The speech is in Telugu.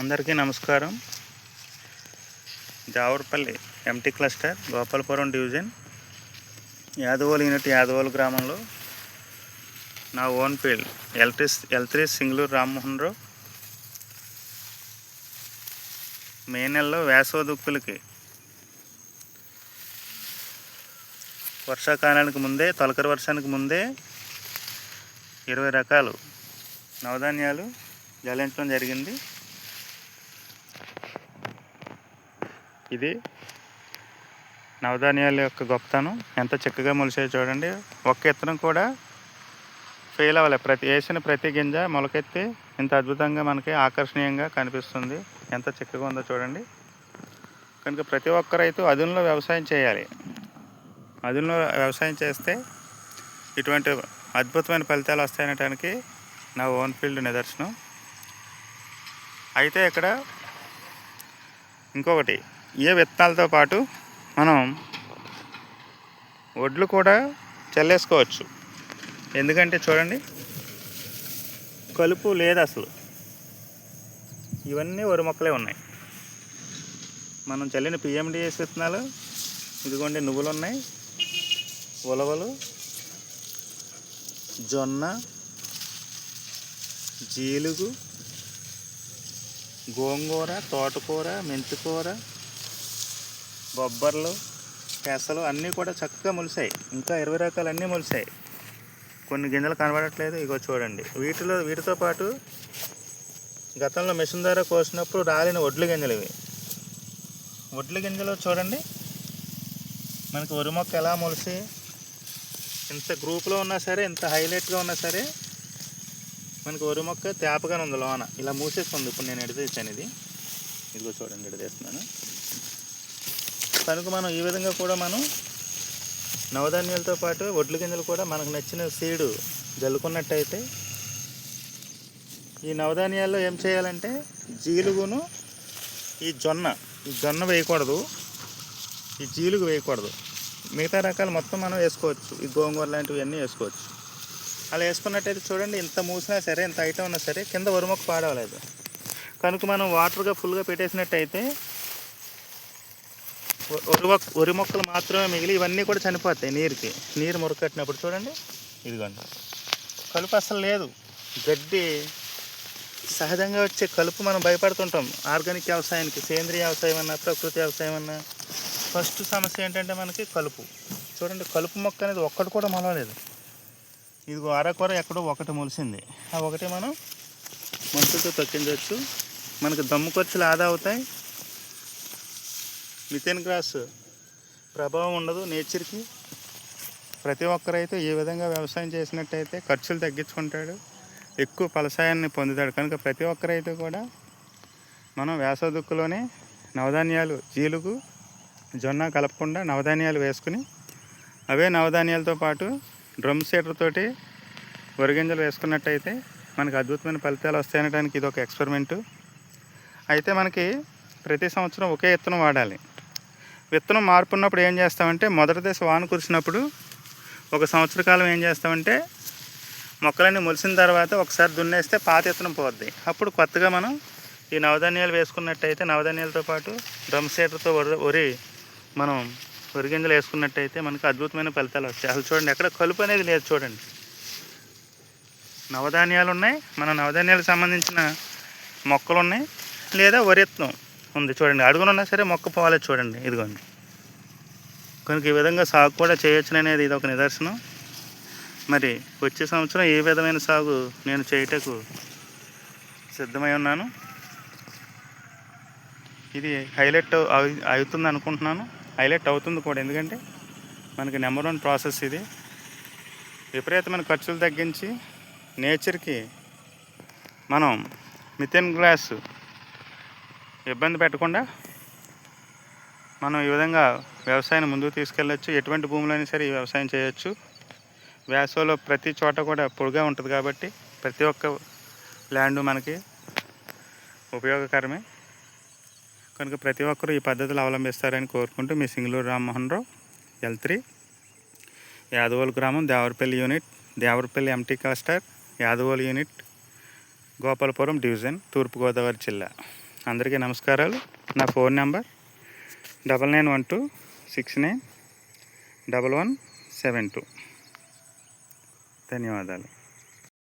అందరికీ నమస్కారం. Jawarpalli MT cluster Gopalapuram division Yadavolu unit Yadavolu గ్రామంలో నా own field LT L three Singaluru Rammohan Rao. May నెలలో వేసవదుక్కులకి వర్షాకాలానికి ముందే తొలకరి వర్షానికి ముందే ఇరవై రకాలు నవధాన్యాలు జలించడం జరిగింది. ఇది నవధాన్యాల యొక్క గొప్పతనం. ఎంత చక్కగా మొలిసాయో చూడండి. ఒక్క ఇత్తనం కూడా ఫెయిల్ అవ్వాలి ప్రతి వేసిన ప్రతి గింజ మొలకెత్తి ఇంత అద్భుతంగా మనకి ఆకర్షణీయంగా కనిపిస్తుంది. ఎంత చక్కగా ఉందో చూడండి. కనుక ప్రతి ఒక్క రైతు అదునులో వ్యవసాయం చేయాలి. అదునులో వ్యవసాయం చేస్తే ఇటువంటి అద్భుతమైన ఫలితాలు వస్తాయనటానికి నా ఓన్ ఫీల్డ్ నిదర్శనం. అయితే ఇక్కడ ఇంకొకటి. ఏ విత్తనాలతో పాటు మనం వడ్లు కూడా చల్లేసుకోవచ్చు. ఎందుకంటే చూడండి కలుపు లేదు అసలు. ఇవన్నీ వరి మొక్కలే ఉన్నాయి. మనం చల్లిన పిఎండిఎస్ విత్తనాలు ఇదిగోండి నువ్వులు ఉన్నాయి. ఉలవలు జొన్న జీలుగు గోంగూర తోటకూర మెంతికూర బొబ్బర్లు పెసలు అన్నీ కూడా చక్కగా మొలిసాయి. ఇంకా ఇరవై రకాలు అన్నీ మొలిసాయి. కొన్ని గింజలు కనబడట్లేదు. ఇగో చూడండి. వీటిలో వీటితో పాటు గతంలో మిషన్ ద్వారా కోసినప్పుడు రాలిన వడ్లు గింజలు ఇవి. ఒడ్లు గింజలు చూడండి. మనకి వరి మొక్క ఎలా మొలిసి ఇంత గ్రూప్లో ఉన్నా సరే ఇంత హైలైట్గా ఉన్నా సరే మనకి వరి మొక్క తేపగానే ఉంది లోన. ఇలా మూసేస్తుంది. ఇప్పుడు నేను ఎడతీసాను ఇది. ఇదిగో చూడండి ఎడతీస్తున్నాను. కనుక మనం ఈ విధంగా కూడా మనం నవధాన్యాలతో పాటు వడ్ల గింజలు కూడా మనకు నచ్చిన సీడు జల్లుకున్నట్టయితే ఈ నవధాన్యాల్లో ఏం చేయాలంటే జీలుగును ఈ జొన్న ఈ జొన్న వేయకూడదు. ఈ జీలుగు వేయకూడదు. మిగతా రకాలు మొత్తం మనం వేసుకోవచ్చు. ఈ గోంగూర లాంటివి అన్నీ వేసుకోవచ్చు. అలా వేసుకున్నట్టయితే చూడండి ఇంత మూసినా సరే ఇంత ఐటమ్ ఉన్నా సరే కింద వరుమొక్క పాడవలేదు. కనుక మనం వాటర్గా ఫుల్గా పెట్టేసినట్టయితే ఒరి వరి మొక్క మొక్కలు మాత్రమే మిగిలి ఇవన్నీ కూడా చనిపోతాయి నీరుకి. నీరు మురకట్టినప్పుడు చూడండి. ఇదిగోండి. కలుపు అసలు లేదు. గడ్డి సహజంగా వచ్చే కలుపు మనం భయపడుతుంటాం. ఆర్గానిక్ వ్యవసాయానికి సేంద్రియ వ్యవసాయం అన్నా ప్రకృతి వ్యవసాయం అన్నా ఫస్ట్ సమస్య ఏంటంటే మనకి కలుపు. చూడండి కలుపు మొక్క అనేది ఒక్కటి కూడా మొలవలేదు. ఇదిగో అరకొర ఎక్కడో ఒకటి మొలిసింది. ఆ ఒకటి మనం మనుషులతో తొక్కించవచ్చు. మనకి దమ్ము ఖర్చులు ఆదా అవుతాయి. మిథెన్ గ్రాస్ ప్రభావం ఉండదు నేచర్కి ప్రతి ఒక్కరైతే ఈ విధంగా వ్యవసాయం చేసినట్టయితే ఖర్చులు తగ్గించుకుంటాడు ఎక్కువ ఫలసాయాన్ని పొందుతాడు. కనుక ప్రతి ఒక్కరైతే కూడా మనం వేసవదుక్కులోనే నవధాన్యాలు జీలుగు జొన్న కలపకుండా నవధాన్యాలు వేసుకుని అవే నవధాన్యాలతో పాటు డ్రమ్ సీటర్ తోటి వరిగింజలు వేసుకున్నట్టయితే మనకు అద్భుతమైన ఫలితాలు వస్తాయనడానికి ఇది ఒక ఎక్స్పెరిమెంటు అయితే మనకి ప్రతి సంవత్సరం ఒకే విత్తనం వాడాలి. విత్తనం మార్పు ఉన్నప్పుడు ఏం చేస్తామంటే మొదటి దశ వాన కురిసినప్పుడు ఒక సంవత్సర కాలం ఏం చేస్తామంటే మొక్కలన్నీ మొలిసిన తర్వాత ఒకసారి దున్నేస్తే పాత విత్తనం పోద్ది. అప్పుడు కొత్తగా మనం ఈ నవధాన్యాలు వేసుకున్నట్టయితే నవధాన్యాలతో పాటు డ్రమ్ సీటర్తో వరి వరి మనం వరి గింజలు వేసుకున్నట్టయితే మనకు అద్భుతమైన ఫలితాలు వస్తాయి. అసలు చూడండి ఎక్కడ కలుపు అనేది లేదు చూడండి. నవధాన్యాలు ఉన్నాయి మన నవధాన్యాలకు సంబంధించిన మొక్కలు ఉన్నాయి లేదా వరి విత్తనం. ఉంది చూడండి. అడుగునున్నా సరే మొక్క పోవాలి చూడండి. ఇదిగోండి. కనుక ఈ విధంగా సాగు కూడా చేయొచ్చు అనేది ఇది ఒక నిదర్శనం. మరి వచ్చే సంవత్సరం ఏ విధమైన సాగు నేను చేయుటకు సిద్ధమై ఉన్నాను. ఇది హైలైట్ అవు- అవుతుంది అనుకుంటున్నాను. హైలైట్ అవుతుంది కూడా. ఎందుకంటే మనకి నెంబర్ వన్ ప్రాసెస్ ఇది. విపరీతమైన ఖర్చులు తగ్గించి నేచర్కి మనం మిథెన్ గ్లాస్ ఇబ్బంది పెట్టకుండా మనం ఈ విధంగా వ్యవసాయాన్ని ముందుకు తీసుకెళ్ళచ్చు. ఎటువంటి భూములు అయినా సరే ఈ వ్యవసాయం చేయొచ్చు. వేసవిలో ప్రతి చోట కూడా పొడిగా ఉంటుంది కాబట్టి ప్రతి ఒక్క ల్యాండ్ మనకి ఉపయోగకరమే. కనుక ప్రతి ఒక్కరూ ఈ పద్ధతులు అవలంబిస్తారని కోరుకుంటూ మీ సింగళూరు రామ్మోహన్ రావు ఎల్ త్రీ యాదవోలు గ్రామం Devarapalli unit Devarapalli MT cluster Yadavolu unit Gopalapuram division Turpugodavari జిల్లా. అందరికీ నమస్కారాలు. నా phone number double nine one two six nine double one seven two. ధన్యవాదాలు.